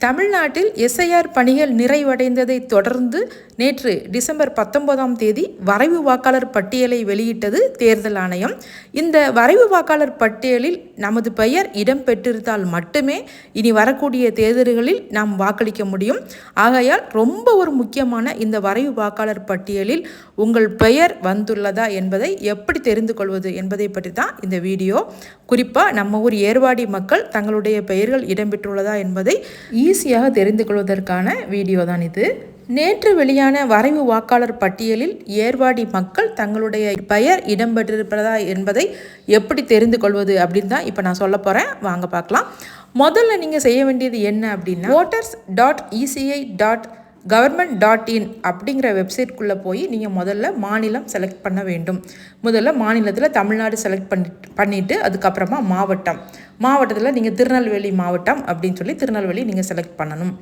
தமிழ்நாட்டில் எஸ்ஐஆர் பணிகள் நிறைவடைந்ததை தொடர்ந்து நேற்று டிசம்பர் பத்தொன்பதாம் தேதி வரைவு வாக்காளர் பட்டியலை வெளியிட்டது தேர்தல் ஆணையம். இந்த வரைவு வாக்காளர் பட்டியலில் நமது பெயர் இடம்பெற்றிருந்தால் மட்டுமே இனி வரக்கூடிய தேர்தல்களில் நாம் வாக்களிக்க முடியும். ஆகையால் ரொம்ப ஒரு முக்கியமான இந்த வரைவு வாக்காளர் பட்டியலில் உங்கள் பெயர் வந்துள்ளதா என்பதை எப்படி தெரிந்து கொள்வது என்பதை பற்றி தான் இந்த வீடியோ. குறிப்பாக நம்ம ஊர் ஏர்வாடி மக்கள் தங்களுடைய பெயர்கள் இடம்பெற்றுள்ளதா என்பதை ஈஸியாக தெரிந்து கொள்வதற்கான வீடியோ தான் இது. நேற்று வெளியான வரைவு வாக்காளர் பட்டியலில் ஏர்வாடி மக்கள் தங்களுடைய பெயர் இடம்பெற்றிருப்பதா என்பதை எப்படி தெரிந்து கொள்வது அப்படின்னு தான் இப்போ நான் சொல்ல போகிறேன் வாங்க பார்க்கலாம். முதல்ல நீங்கள் செய்ய வேண்டியது என்ன அப்படின்னா voters dot ECI dot government dot in அப்படிங்கிற வெப்சைட்குள்ளே போய் நீங்கள் முதல்ல மாநிலம் செலக்ட் பண்ண வேண்டும். முதல்ல மாநிலத்தில் தமிழ்நாடு செலக்ட் பண்ணி பண்ணிவிட்டு அதுக்கப்புறமா மாவட்டம். மாவட்டத்தில் நீங்கள் திருநெல்வேலி மாவட்டம் அப்படின்னு சொல்லி திருநெல்வேலி நீங்கள் செலக்ட் பண்ணணும்.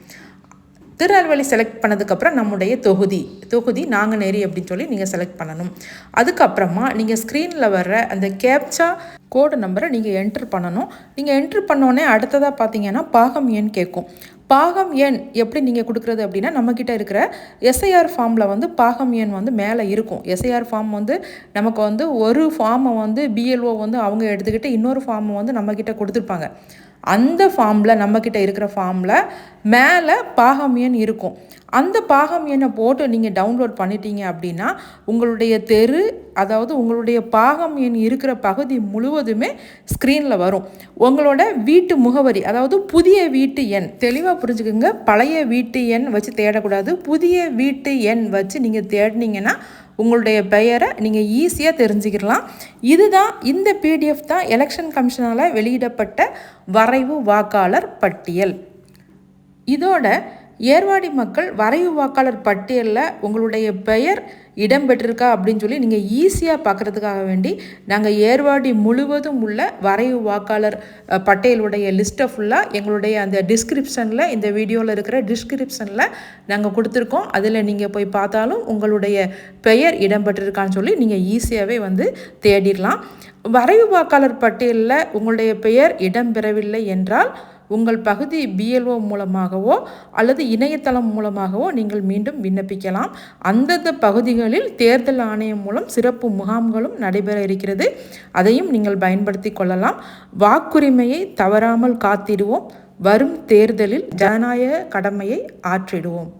திருநெல்வேலி செலக்ட் பண்ணதுக்கப்புறம் நம்முடைய தொகுதி. தொகுதி நாங்கநேரி அப்படின்னு சொல்லி நீங்கள் செலக்ட் பண்ணணும். அதுக்கப்புறமா நீங்கள் ஸ்க்ரீனில் வர்ற அந்த கேப்சா கோடு நம்பரை நீங்கள் என்ட்ரு பண்ணணும். நீங்கள் என்ட்ரு பண்ணோடனே அடுத்ததாக பார்த்தீங்கன்னா பாகம் எண் கேட்கும். பாகம் எண் எப்படி நீங்கள் கொடுக்குறது அப்படின்னா நம்மக்கிட்ட இருக்கிற எஸ்ஐஆர் ஃபார்மில் வந்து பாகம் எண் வந்து மேலே இருக்கும். எஸ்ஐஆர் ஃபார்ம் வந்து நமக்கு வந்து ஒரு ஃபார்மை வந்து பிஎல்ஓ வந்து அவங்க எடுத்துக்கிட்டு இன்னொரு ஃபார்மை வந்து நம்மக்கிட்ட கொடுத்துருப்பாங்க. அந்த ஃபார்மில் நம்மக்கிட்ட இருக்கிற ஃபார்மில் மேலே பாகம் எண் இருக்கும். அந்த பாகம் எண்ணை போட்டு நீங்கள் டவுன்லோட் பண்ணிட்டீங்க அப்படின்னா உங்களுடைய தெரு அதாவது உங்களுடைய பாகம் எண் இருக்கிற பகுதி முழுவதுமே ஸ்க்ரீனில் வரும். உங்களோட வீட்டு முகவரி அதாவது புதிய வீட்டு எண் தெளிவாக புரிஞ்சுக்கோங்க. பழைய வீட்டு எண் வச்சு தேடக்கூடாது. புதிய வீட்டு எண் வச்சு நீங்கள் தேடினீங்கன்னா உங்களுடைய பெயரை நீங்கள் ஈஸியாக தெரிஞ்சுக்கிடலாம். இதுதான் இந்த பிடிஎஃப் தான் எலெக்ஷன் கமிஷனால் வெளியிடப்பட்ட வரைவு வாக்காளர் பட்டியல். இதோட ஏர்வாடி மக்கள் வரைவு வாக்காளர் பட்டியலில் உங்களுடைய பெயர் இடம் பெற்றிருக்கா அப்படின்னு சொல்லி நீங்கள் ஈஸியாக பார்க்குறதுக்காக வேண்டி நாங்கள் ஏர்வாடி முழுவதும் உள்ள வரைவு வாக்காளர் பட்டியலுடைய லிஸ்ட்டை ஃபுல்லாக எங்களுடைய அந்த டிஸ்கிரிப்ஷனில் இந்த வீடியோவில் இருக்கிற டிஸ்கிரிப்ஷனில் நாங்கள் கொடுத்துருக்கோம். அதில் நீங்கள் போய் பார்த்தாலும் உங்களுடைய பெயர் இடம்பெற்றிருக்கான்னு சொல்லி நீங்கள் ஈஸியாகவே வந்து தேடிடலாம். வரைவு வாக்காளர் பட்டியலில் உங்களுடைய பெயர் இடம்பெறவில்லை என்றால் உங்கள் பகுதி பிஎல்ஓ மூலமாகவோ அல்லது இணையதளம் மூலமாகவோ நீங்கள் மீண்டும் விண்ணப்பிக்கலாம். அந்தந்த பகுதிகளில் தேர்தல் ஆணையம் மூலம் சிறப்பு முகாம்களும் நடைபெற இருக்கிறது. அதையும் நீங்கள் பயன்படுத்தி கொள்ளலாம். வாக்குரிமையை தவறாமல் காத்திடுவோம். வரும் தேர்தலில் ஜனநாயக கடமையை ஆற்றிடுவோம்.